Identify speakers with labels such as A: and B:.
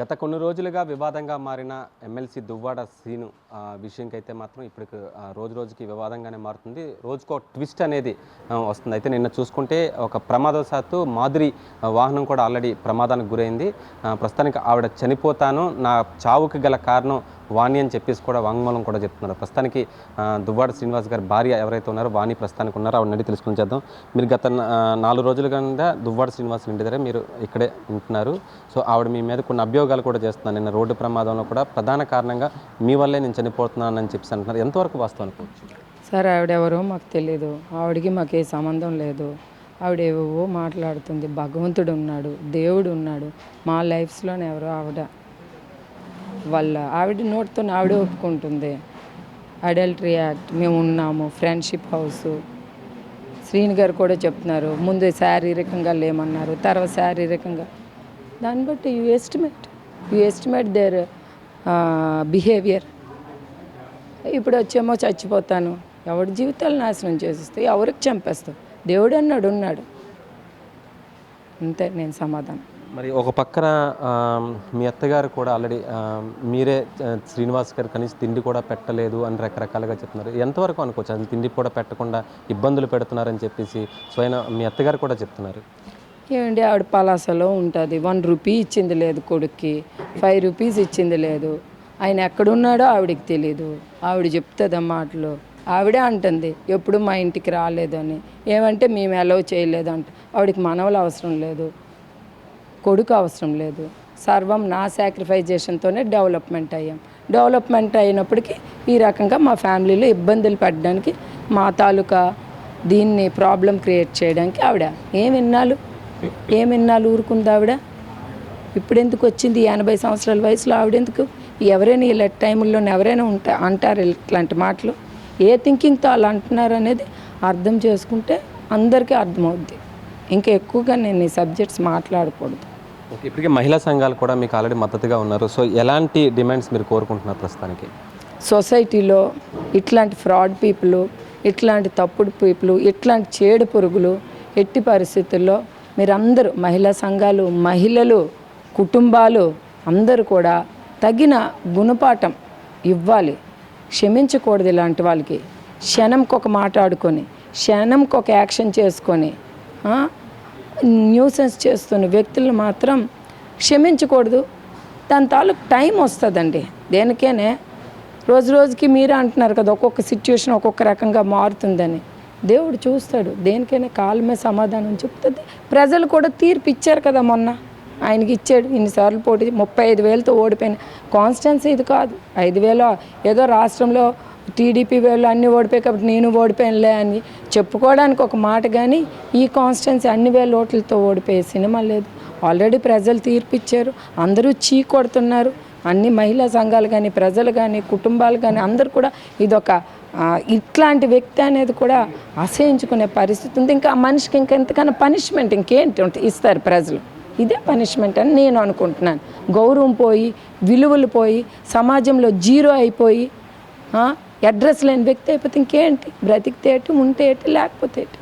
A: గత కొన్ని రోజులుగా వివాదంగా మారిన ఎమ్మెల్సీ దువ్వాడ సీను విషయంకైతే మాత్రం ఇప్పటికి రోజు రోజుకి వివాదంగానే మారుతుంది. రోజుకో ట్విస్ట్ అనేది వస్తుంది. అయితే నిన్న చూసుకుంటే ఒక ప్రమాదవశాత్తు మాదిరి వాహనం కూడా ఆల్రెడీ ప్రమాదానికి గురైంది. ప్రస్తుతానికి ఆవిడ చనిపోతాను. నా చావుకి గల కారణం వాణి అని చెప్పేసి కూడా వాంగ్మూలం కూడా చెప్తున్నారు. ప్రస్తుతానికి దువ్వాడ శ్రీనివాస్ గారి భార్య ఎవరైతే ఉన్నారో వాణి ప్రస్తుతానికి ఉన్నారో ఆవిడ నడి తెలుసుకుని చేద్దాం. మీరు గత నాలుగు రోజుల కింద దువ్వాడ శ్రీనివాస్ ఇంటి దగ్గర మీరు ఇక్కడే ఉంటున్నారు. సో ఆవిడ మీ మీద కొన్ని అభియోగాలు కూడా చేస్తున్నారు. నిన్న రోడ్డు ప్రమాదంలో కూడా ప్రధాన కారణంగా మీ వల్లే నేను చనిపోతున్నానని చెప్పి అంటున్నారు. ఎంతవరకు వాస్తవం అనుకోవచ్చు?
B: సార్ ఆవిడెవరో మాకు తెలియదు ఆవిడకి మాకు ఏ సంబంధం లేదు. ఆవిడ ఏవేవో మాట్లాడుతుంది. భగవంతుడు ఉన్నాడు. దేవుడు ఉన్నాడు. మా లైఫ్స్లోనే ఎవరో ఆవిడ వాళ్ళ ఆవిడ నోటితో ఆవిడే ఒప్పుకుంటుంది. అడల్టరీ యాక్ట్ మేము ఉన్నాము ఫ్రెండ్షిప్ హౌస్ శ్రీని గారు కూడా చెప్తున్నారు ముందు శారీరకంగా లేమన్నారు తర్వాత శారీరకంగా దాన్ని బట్టి you estimate you estimate their behaviour ఇప్పుడు వచ్చేమో చచ్చిపోతాను ఎవడి జీవితాలు నాశనం చేసేస్తే ఎవరికి చంపేస్తావు? దేవుడు అన్నాడు ఉన్నాడు. అంతే నేను సమాధానం.
A: మరి ఒక పక్కన మీ అత్తగారు కూడా ఆల్రెడీ మీరే శ్రీనివాస్ గారు కనీసం తిండి కూడా పెట్టలేదు అని రకరకాలుగా చెప్తున్నారు. ఎంతవరకు అనుకోవచ్చు? అసలు తిండి కూడా పెట్టకుండా ఇబ్బందులు పెడుతున్నారని చెప్పేసి స్వయం మీ అత్తగారు కూడా చెప్తున్నారు.
B: ఏమండి ఆవిడ పలాసలో ఉంటుంది. వన్ రూపీ ఇచ్చింది లేదు కొడుక్కి. ఫైవ్ రూపీస్ ఇచ్చింది లేదు. ఆయన ఎక్కడున్నాడో ఆవిడకి తెలియదు ఆవిడ చెప్తుంది మాటలు. ఆవిడే అంటుంది ఎప్పుడు మా ఇంటికి రాలేదని ఏమంటే మేము అలౌ చేయలేదు అంట. ఆవిడకి మనవలు అవసరం లేదు. కొడుకు అవసరం లేదు. సర్వం నా సాక్రిఫైజేషన్తోనే డెవలప్మెంట్ అయ్యాం. డెవలప్మెంట్ అయినప్పటికీ ఈ రకంగా మా ఫ్యామిలీలో ఇబ్బందులు పడడానికి మా తాలూకా దీన్ని ప్రాబ్లం క్రియేట్ చేయడానికి ఆవిడ ఏం విన్నాలు ఏం విన్నాలు ఊరుకుంది ఆవిడ? ఇప్పుడు ఎందుకు వచ్చింది? ఎనభై సంవత్సరాల వయసులో ఆవిడెందుకు? ఎవరైనా ఇలా టైంలో ఎవరైనా ఉంటా అంటారు ఇట్లాంటి మాటలు. ఏ థింకింగ్తో అలా అంటున్నారు అనేది అర్థం చేసుకుంటే అందరికీ అర్థమవుద్ది. ఇంకా ఎక్కువగా నేను ఈ సబ్జెక్ట్స్ మాట్లాడకూడదు.
A: ఓకే ఇప్పటికే మహిళా సంఘాలు కూడా మీకు ఆల్రెడీ మద్దతుగా ఉన్నారు. సో ఎలాంటి డిమాండ్స్ మీరు కోరుకుంటున్నారు ప్రస్తుతానికి?
B: సొసైటీలో ఇట్లాంటి ఫ్రాడ్ పీపుల్ ఇట్లాంటి తప్పుడు పీపుల్ ఇట్లాంటి చేడు పురుగులు ఎట్టి పరిస్థితుల్లో మీరందరూ మహిళా సంఘాలు మహిళలు కుటుంబాలు అందరూ కూడా తగిన గుణపాఠం ఇవ్వాలి. క్షమించకూడదు ఇలాంటి వాళ్ళకి. క్షణంకొక మాట్లాడుకొని క్షణంకొక యాక్షన్ చేసుకొని న్యూసెన్స్ చేస్తున్న వ్యక్తులను మాత్రం క్షమించకూడదు. దాని తాలూకు టైం వస్తుందండి. దేనికేనే రోజు రోజుకి మీరే అంటున్నారు కదా ఒక్కొక్క సిచ్యువేషన్ ఒక్కొక్క రకంగా మారుతుందని. దేవుడు చూస్తాడు. దేనికైనా కాలమే సమాధానం చెప్తుంది. ప్రజలు కూడా తీర్పు ఇచ్చారు కదా మొన్న. ఆయనకి ఇచ్చాడు. ఇన్నిసార్లు పోటీ ముప్పై ఐదు వేలతో ఓడిపోయిన కాన్స్టెన్సీ ఇది కాదు. ఐదు వేలు ఏదో రాష్ట్రంలో టీడీపీ వేలు అన్ని ఓడిపోయి కాబట్టి నేను ఓడిపోయానులే అని చెప్పుకోవడానికి ఒక మాట కానీ ఈ కాన్స్టెన్సీ అన్ని వేల ఓట్లతో ఓడిపోయే సినిమా లేదు. ఆల్రెడీ ప్రజలు తీర్పిచ్చారు అందరూ చీ కొడుతున్నారు. అన్ని మహిళా సంఘాలు కానీ ప్రజలు కానీ కుటుంబాలు కానీ అందరూ కూడా ఇదొక ఇట్లాంటి వ్యక్తి అనేది కూడా అసహించుకునే పరిస్థితి ఉంది. ఇంకా మనిషికి ఇంకా ఎంతకన్నా పనిష్మెంట్ ఇంకేంటి ఉంటే ఇస్తారు ప్రజలు. ఇదే పనిష్మెంట్ అని నేను అనుకుంటున్నాను. గౌరవం పోయి విలువలు పోయి సమాజంలో జీరో అయిపోయి అడ్రస్ లేని వ్యక్తి అయిపోతే ఇంకేంటి? బ్రతికితే ఉంటే ఏటి లేకపోతే ఏటి